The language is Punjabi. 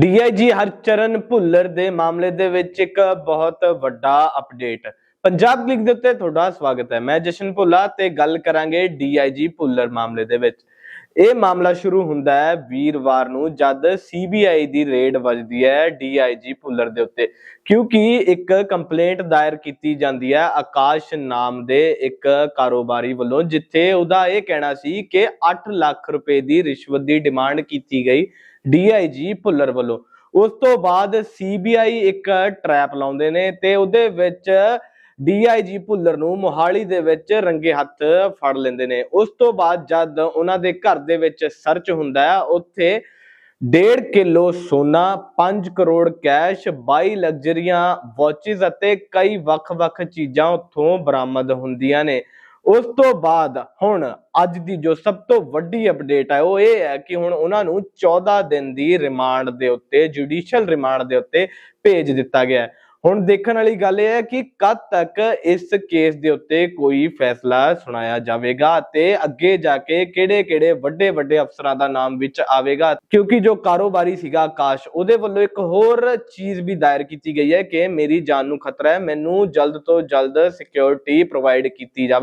ਡੀਆਈਜੀ ਹਰਚਰਨ ਭੁੱਲਰ ਦੇ ਮਾਮਲੇ ਦੇ ਵਿੱਚ ਇੱਕ ਬਹੁਤ ਵੱਡਾ ਅਪਡੇਟ। ਪੰਜਾਬ ਕਲਿੱਕ ਦੇ ਉੱਤੇ ਤੁਹਾਡਾ ਸਵਾਗਤ ਹੈ। ਮੈਂ ਜਸ਼ਨ ਭੁੱਲਾ ਤੇ ਗੱਲ ਕਰਾਂਗੇ ਡੀਆਈਜੀ ਭੁੱਲਰ ਮਾਮਲੇ ਦੇ ਵਿੱਚ। ਇਹ ਮਾਮਲਾ ਸ਼ੁਰੂ ਹੁੰਦਾ ਹੈ ਵੀਰਵਾਰ ਨੂੰ ਜਦ ਸੀਬੀਆਈ ਦੀ ਰੇਡ ਵੱਜਦੀ ਹੈ ਡੀਆਈਜੀ ਭੁੱਲਰ ਦੇ ਉੱਤੇ। ਕਿਉਂਕਿ ਇੱਕ ਕੰਪਲੇਂਟ ਦਾਇਰ ਕੀਤੀ ਜਾਂਦੀ ਹੈ ਆਕਾਸ਼ ਨਾਮ ਦੇ ਇੱਕ ਕਾਰੋਬਾਰੀ ਵੱਲੋਂ, ਜਿੱਥੇ ਉਹਦਾ ਇਹ ਕਹਿਣਾ ਸੀ ਕਿ 8 ਲੱਖ ਰੁਪਏ ਦੀ ਰਿਸ਼ਵਤ ਦੀ ਡਿਮਾਂਡ ਕੀਤੀ ਗਈ। ਡੀਆਈਜੀ ਭੁੱਲਰ ਵੱਲੋਂ। ਉਸ ਤੋਂ ਬਾਅਦ ਸੀਬੀਆਈ ਇੱਕ ਟਰੈਪ ਲਾਉਂਦੇ ਨੇ ਤੇ ਉਹਦੇ ਵਿੱਚ ਡੀਆਈਜੀ ਭੁੱਲਰ ਨੂੰ ਮੋਹਾਲੀ ਦੇ ਵਿੱਚ ਰੰਗੇ ਹੱਥ ਫੜ ਲੈਂਦੇ ਨੇ। ਉਸ ਤੋਂ ਬਾਅਦ ਜਦ ਉਹਨਾਂ ਦੇ ਘਰ ਦੇ ਵਿੱਚ ਸਰਚ ਹੁੰਦਾ ਹੈ, ਉੱਥੇ 1.5 ਕਿਲੋ ਸੋਨਾ 5 ਕਰੋੜ ਕੈਸ਼ 22 ਲਗਜ਼ਰੀਆਂ, ਵਾਚਿਸ ਅਤੇ ਕਈ ਵੱਖ-ਵੱਖ ਚੀਜ਼ਾਂ ਉੱਥੋਂ ਬਰਾਮਦ ਹੁੰਦੀਆਂ ਨੇ। ਉਸ ਤੋਂ ਬਾਅਦ ਹੁਣ ਅੱਜ ਦੀ ਜੋ ਸਭ ਤੋਂ ਵੱਡੀ ਅਪਡੇਟ ਹੈ ਉਹ ਇਹ ਹੈ ਕਿ ਹੁਣ ਉਹਨਾਂ ਨੂੰ 14 ਦਿਨ ਦੀ ਰਿਮਾਂਡ ਦੇ ਉੱਤੇ ਜੁਡੀਸ਼ੀਅਲ ਰਿਮਾਂਡ ਦੇ ਉੱਤੇ ਭੇਜ ਦਿੱਤਾ ਗਿਆ ਹੈ। ਹੁਣ ਦੇਖਣ ਵਾਲੀ ਗੱਲ ਇਹ ਹੈ ਕਿ ਕਦ ਤੱਕ ਇਸ ਕੇਸ ਦੇ ਉੱਤੇ ਕੋਈ ਫੈਸਲਾ ਸੁਣਾਇਆ ਜਾਵੇਗਾ ਤੇ ਅੱਗੇ ਜਾ ਕੇ ਕਿਹੜੇ-ਕਿਹੜੇ ਵੱਡੇ-ਵੱਡੇ ਅਫਸਰਾਂ ਦਾ ਨਾਮ ਵਿੱਚ ਆਵੇਗਾ, ਕਿਉਂਕਿ ਜੋ ਕਾਰੋਬਾਰੀ ਸੀਗਾ ਆਕਾਸ਼, ਉਹਦੇ ਵੱਲੋਂ ਇੱਕ ਹੋਰ ਚੀਜ਼ ਵੀ ਦਾਇਰ ਕੀਤੀ ਗਈ ਹੈ ਕਿ ਮੇਰੀ ਜਾਨ ਨੂੰ ਖਤਰਾ ਹੈ, ਮੈਨੂੰ ਜਲਦ ਤੋਂ ਜਲਦ ਸਿਕਿਉਰਿਟੀ ਪ੍ਰੋਵਾਈਡ ਕੀਤੀ ਜਾਵੇ।